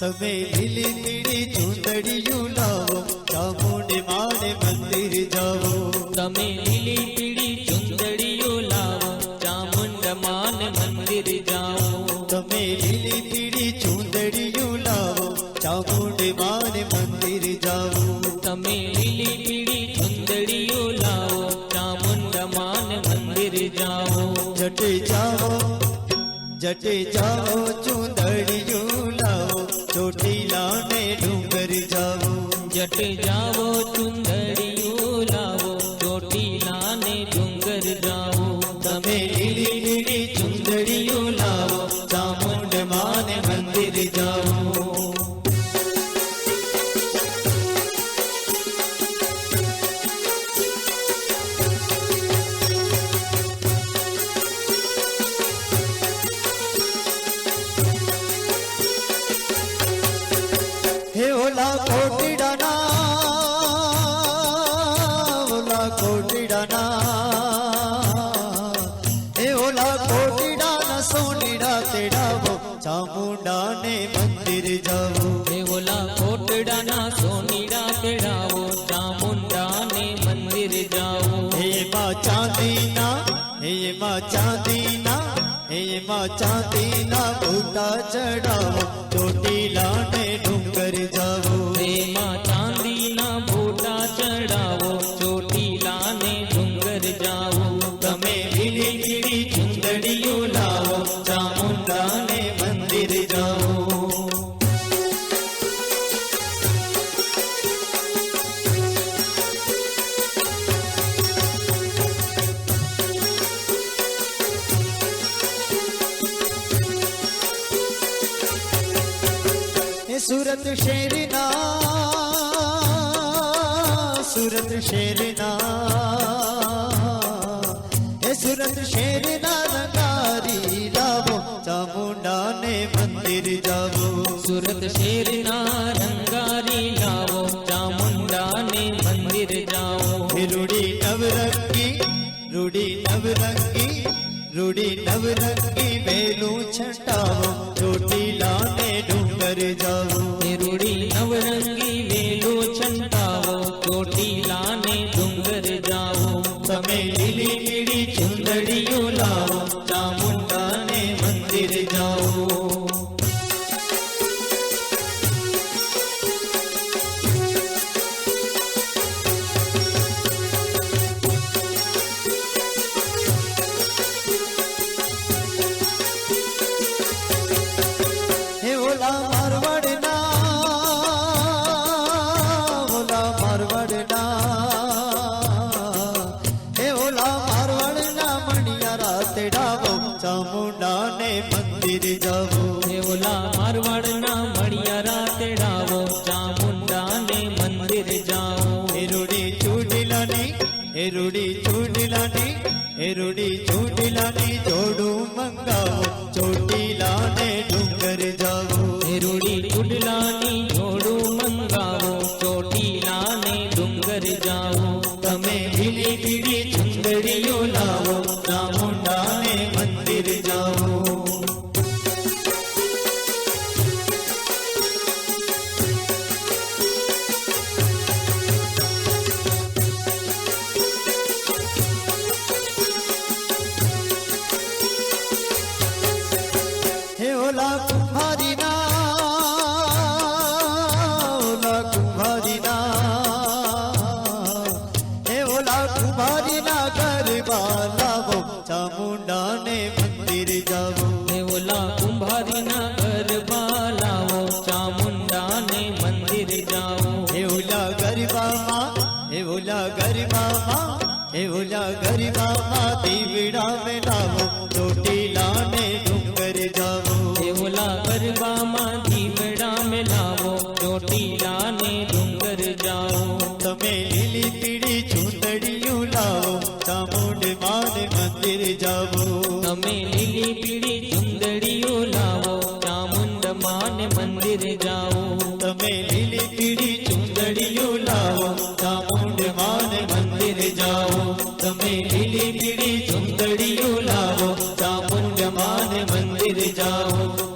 તમે લીલી પીળી ચૂંદડિયું લાવો ચામુંડી માડે મંદિર જાઓ. તમે લીલી પીળી ચુંદડીઓ લાવો ચામુંડ માન મંદિર જાઓ. તમે લીલી પીળી ચૂંદડિયું લાવો ચામુંડી માને મંદિર જાઓ. તમે લીલી પીળી ચુંદડીઓ લાવો ચામુંડ માન મંદિર જાઓ. જટે જાઓ જટે જાઓ ચૂંદડિયું લાવો ચોટીલા ને ડુંગર જાઓ. જટ જાવો ચુંદડીઓ ચામુંડાને મંદિર જાઓ. હે ઓલા કોટડાના સોનીડા પેડાવો ચામુંડા ને મંદિર જાઓ. હે માં ચાંદીના હે માં ચાંદીના હે માં ચાંદીના બુટા ચડાવો. ચોટીલાને ડુંગર સુરત શેરના સુરત શેરના. એ સુરત શેરના રંગારી લાવો ચામુંડાને મંદિર જાવો. સુરત શેરના રંગારી લાવો ચામુંડા ને મંદિર જાઓ રૂડી નવરંગી રૂડી નવરંગી રૂડી નવરંગી બેલું છટાવો. ચોટીલાને ડુંગર જાવો નિરુડી નવરંગી વેલો છંટાવો ચોટીલા ને મારવાડના હે ઓલા મારવાડના મણિયારા તેડાવો ચામુંડાને મંદિર જાવો. હે ઓલા મારવાડના મળિયારા તેડાવો ચામુંડા ને મંદિર જાઓ એ ચૂડીલાની એ ચૂડીલાની એ ચૂડીલાની જોડું મંગાવો. ચોટીલાને ડુંગર જાવો. નિરુડી ચુડલાની જાઓ તમે ભીલી પીળી લાવો ચામુંડાને મંદિર જાવો હે ઓલા કુંભારીના ગરબા લાવો ચામુંડા ને મંદિર જાઓ હે ઓલા ગરબામાં હે ઓલા ગરબામાં હે ઓલા ગરબામાં દીવડા में લાવો મંદિર જાઓ તમે લીલી પીળી ચુંદડીઓ લાવો. ચામુંડ માને મંદિર જાઓ. તમે લીલી પીળી ચુંદડીઓ લાવો. ચામુંડ માને મંદિર જાઓ.